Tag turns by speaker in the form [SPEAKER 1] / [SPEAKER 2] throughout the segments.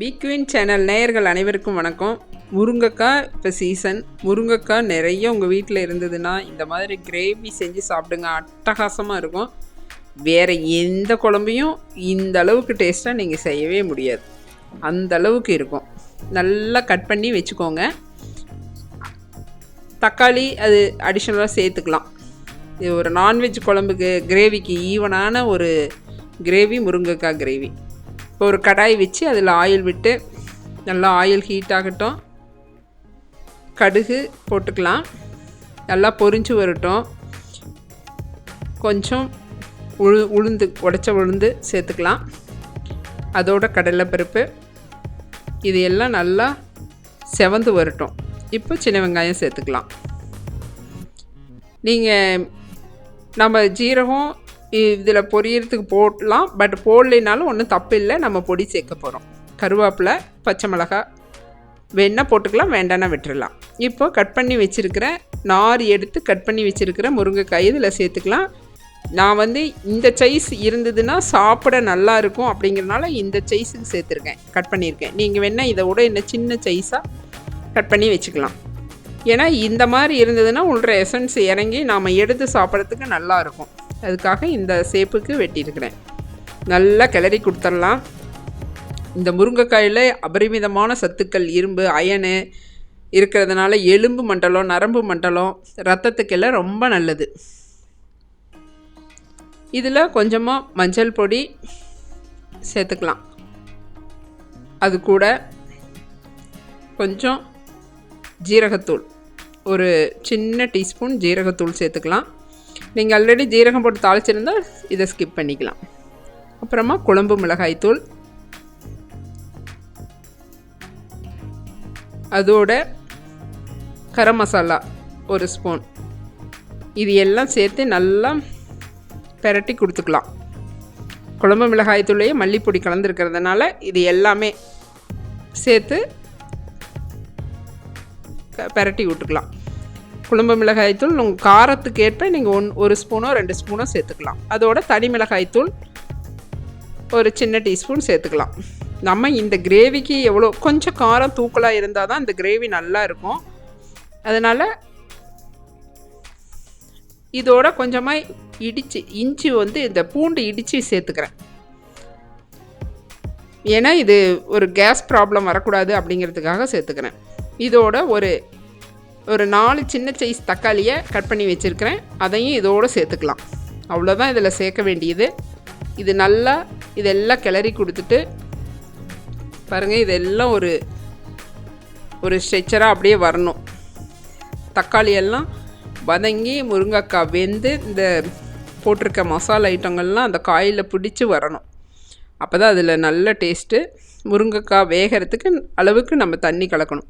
[SPEAKER 1] பிக்வின் channel நேயர்கள் அனைவருக்கும் வணக்கம். முருங்கைக்காய் இப்போ சீசன் முருங்கைக்காய் நிறைய உங்கள் வீட்டில் இருந்ததுன்னா இந்த மாதிரி கிரேவி செஞ்சு சாப்பிடுங்க. அட்டகாசமாக இருக்கும். வேறு எந்த குழம்பையும் இந்த அளவுக்கு டேஸ்ட்டாக நீங்கள் செய்யவே முடியாது. அந்த அளவுக்கு இருக்கும். நல்லா கட் பண்ணி வச்சுக்கோங்க. தக்காளி அது அடிஷ்னலாக சேர்த்துக்கலாம். இது ஒரு நான்வெஜ் குழம்புக்கு கிரேவிக்கு ஈவனான ஒரு கிரேவி முருங்கைக்காய் கிரேவி இப்போ ஒரு கடாய் வச்சு அதில் ஆயில் விட்டு நல்லா ஆயில் ஹீட் ஆகட்டும். கடுகு போட்டுக்கலாம். நல்லா பொறிஞ்சு வரட்டும். கொஞ்சம் உளு உளுந்து உடச்ச உளுந்து சேர்த்துக்கலாம். அதோட கடலைப்பருப்பு இது எல்லாம் நல்லா செவந்து வரட்டும். இப்போ சின்ன வெங்காயம் சேர்த்துக்கலாம். நீங்கள் நம்ம ஜீரகம் இதில் பொரியறதுக்கு போடலாம். பட் போடலைனாலும் ஒன்றும் தப்பு இல்லை. நம்ம பொடி சேர்க்க போகிறோம் கருவேப்பிலை பச்சை மிளகாய் வேணால் போட்டுக்கலாம் வேண்டானா விட்டுறலாம். இப்போ கட் பண்ணி வச்சுருக்கிற நார் எடுத்து கட் பண்ணி வச்சுருக்கிற முருங்கைக்காய் இதில் சேர்த்துக்கலாம். நான் வந்து இந்த சைஸ் இருந்ததுன்னா சாப்பிட நல்லா இருக்கும் அப்படிங்கிறனால இந்த சைஸுக்கு சேர்த்துருக்கேன். கட் பண்ணியிருக்கேன். நீங்கள் வேணால் இதை விட என்ன சின்ன சைஸாக கட் பண்ணி வச்சுக்கலாம். ஏன்னா இந்த மாதிரி இருந்ததுன்னா உள்ள எசன்ஸ் இறங்கி நாம் எடுத்து சாப்பிட்றதுக்கு நல்லாயிருக்கும் அதுக்காக இந்த சேப்புக்கு வெட்டியிருக்கிறேன். நல்லா கிளறி கொடுத்துடலாம். இந்த முருங்கைக்காயில் அபரிமிதமான சத்துக்கள் இரும்பு அயனு இருக்கிறதுனால எலும்பு மண்டலம் நரம்பு மண்டலம் ரத்தத்துக்கெல்லாம் ரொம்ப நல்லது. இதில் கொஞ்சமாக மஞ்சள் பொடி சேர்த்துக்கலாம். அது கூட கொஞ்சம் ஜீரகத்தூள். ஒரு சின்ன டீஸ்பூன் ஜீரகத்தூள் சேர்த்துக்கலாம். நீங்கள் ஆல்ரெடி ஜீரகம் போட்டு தாளிச்சிருந்தால் இதை ஸ்கிப் பண்ணிக்கலாம். அப்புறமா குழம்பு மிளகாய்த்தூள் அதோட கரம் மசாலா ஒரு ஸ்பூன் இது எல்லாம் சேர்த்து நல்லா பெரட்டி கொடுத்துக்கலாம். குழம்பு மிளகாய்த்தூளையே மல்லிப்பொடி கலந்துருக்கிறதுனால இது எல்லாமே சேர்த்து பெரட்டி விட்டுக்கலாம். குழம்பு மிளகாய்த்தூள் உங்கள் காரத்துக்கு ஏற்ப நீங்கள் ஒன் ஒரு ஸ்பூனோ ரெண்டு ஸ்பூனோ சேர்த்துக்கலாம். அதோட தனி மிளகாய்த்தூள் ஒரு சின்ன டீஸ்பூன் சேர்த்துக்கலாம். நம்ம இந்த கிரேவிக்கு எவ்வளோ கொஞ்சம் காரம் தூக்கலாக இருந்தால் தான் இந்த கிரேவி நல்லா இருக்கும். அதனால் இதோட கொஞ்சமாக இடித்து இஞ்சி வந்து இந்த பூண்டு இடித்து சேர்த்துக்கிறேன். ஏன்னா இது ஒரு கேஸ் ப்ராப்ளம் வரக்கூடாது அப்படிங்கிறதுக்காக சேர்த்துக்கிறேன். இதோட ஒரு ஒரு நாலு சின்ன சைஸ் தக்காளியை கட் பண்ணி வச்சுருக்கிறேன். அதையும் இதோடு சேர்த்துக்கலாம். அவ்வளோதான் இதில் சேர்க்க வேண்டியது. இது நல்லா இதெல்லாம் கிளறி கொடுத்துட்டு பாருங்கள் இதெல்லாம் ஒரு ஒரு ஸ்ட்ரெச்சராக அப்படியே வரணும். தக்காளி எல்லாம் வதங்கி முருங்கைக்காய் வெந்து இந்த போட்டிருக்க மசாலா ஐட்டங்கள்லாம் அந்த காயில் பிடிச்சி வரணும். அப்போ தான் அதில் நல்ல டேஸ்ட்டு முருங்கைக்காய் வேகிறதுக்கு அளவுக்கு நம்ம தண்ணி கலக்கணும்.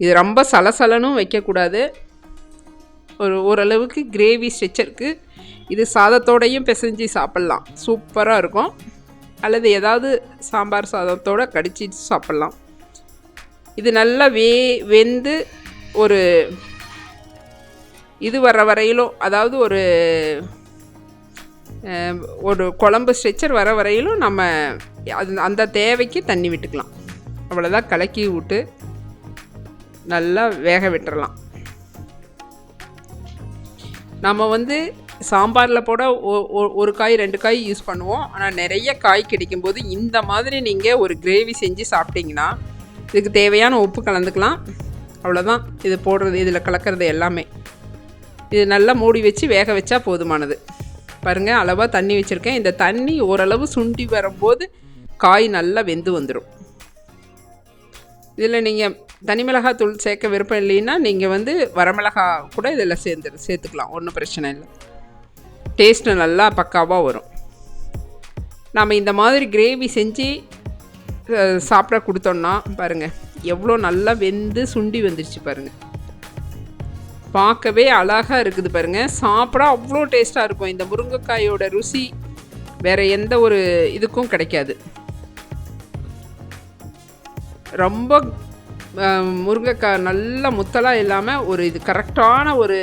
[SPEAKER 1] இது ரொம்ப சலசலனும் வைக்கக்கூடாது. ஒரு ஓரளவுக்கு கிரேவி ஸ்ட்ரெச்சருக்கு இது சாதத்தோடையும் பிசைஞ்சு சாப்பிட்லாம். சூப்பராக இருக்கும். அல்லது ஏதாவது சாம்பார் சாதத்தோடு கடிச்சு சாப்பிட்லாம். இது நல்லா வே வெந்து ஒரு இது வர வரையிலும் அதாவது ஒரு ஒரு குழம்பு ஸ்ட்ரெச்சர் வர வரையிலும் நம்ம அது அந்த தேவைக்கு தண்ணி விட்டுக்கலாம். அவ்வளோதான் கலக்கி விட்டு நல்லா வேக விட்டுறலாம். நம்ம வந்து சாம்பாரில் போட ஒரு காய் ரெண்டு காய் யூஸ் பண்ணுவோம். ஆனால் நிறைய காய் கிடைக்கும்போது இந்த மாதிரி நீங்கள் ஒரு கிரேவி செஞ்சு சாப்பிட்டீங்கன்னா இதுக்கு தேவையான உப்பு கலந்துக்கலாம். அவ்வளோதான் இது போடுறது இதில் கலக்கிறது எல்லாமே. இது நல்லா மூடி வச்சு வேக வச்சா போதுமானது. பாருங்கள் அளவாக தண்ணி வச்சுருக்கேன். இந்த தண்ணி ஓரளவு சுண்டி வரும்போது காய் நல்லா வெந்து வந்துடும் இதில் நீங்கள் தனி மிளகாத்தூள் சேர்க்க விருப்பம் இல்லைன்னா நீங்கள் வந்து வரமிளகா கூட இதில் சேர்ந்து சேர்த்துக்கலாம் ஒன்றும் பிரச்சனை இல்லை. டேஸ்ட்டு நல்லா பக்காவாக வரும். நாம் இந்த மாதிரி கிரேவி செஞ்சு சாப்பிட கொடுத்தோன்னா பாருங்கள் எவ்வளோ நல்லா வெந்து சுண்டி வந்துருச்சு பாருங்கள் பார்க்கவே அழகாக இருக்குது பாருங்கள் சாப்பிட அவ்வளோ டேஸ்ட்டாக இருக்கும். இந்த முருங்கைக்காயோட ருசி வேறு எந்த ஒரு இதுக்கும் கிடைக்காது. ரொம்ப முருங்கைக்காய் நல்ல முத்தலாக இல்லாமல் ஒரு இது கரெக்டான ஒரு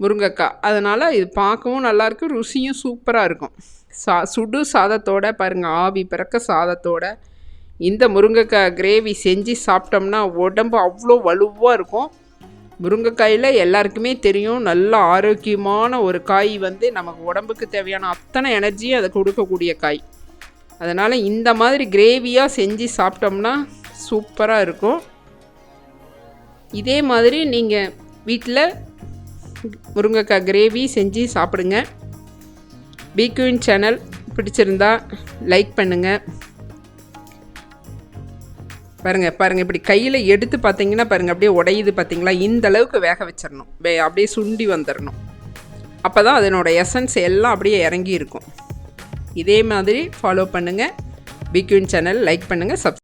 [SPEAKER 1] முருங்கைக்காய். அதனால் இது பார்க்கவும் நல்லாயிருக்கு ருசியும் சூப்பராக இருக்கும். சா சுடு சாதத்தோட பாருங்கள் ஆவி பிறக்க சாதத்தோட இந்த முருங்கைக்காய் கிரேவி செஞ்சு சாப்பிட்டோம்னா உடம்பு அவ்வளோ வலுவாக இருக்கும். முருங்கைக்காயில் எல்லாருக்குமே தெரியும் நல்ல ஆரோக்கியமான ஒரு காய் வந்து நமக்கு உடம்புக்கு தேவையான அத்தனை எனர்ஜியும் அதை கொடுக்கக்கூடிய காய். அதனால் இந்த மாதிரி கிரேவியாக செஞ்சு சாப்பிட்டோம்னா சூப்பராக இருக்கும். இதே மாதிரி நீங்கள் வீட்டில் முருங்கைக்காய் கிரேவி செஞ்சு சாப்பிடுங்க. பிக்யூன் சேனல் பிடிச்சிருந்தா லைக் பண்ணுங்கள் பாருங்கள் பாருங்கள் இப்படி கையில் எடுத்து பார்த்தீங்கன்னா பாருங்கள் அப்படியே உடையுது பார்த்தீங்களா இந்த அளவுக்கு வேக வச்சிடணும் வே அப்படியே சுண்டி வந்துடணும் அப்போ தான் அதனோட எசன்ஸ் எல்லாம் அப்படியே இறங்கி இருக்கும். இதே மாதிரி ஃபாலோ பண்ணுங்கள் பிக்யூன் சேனல் லைக் பண்ணுங்கள் சப்ஸ்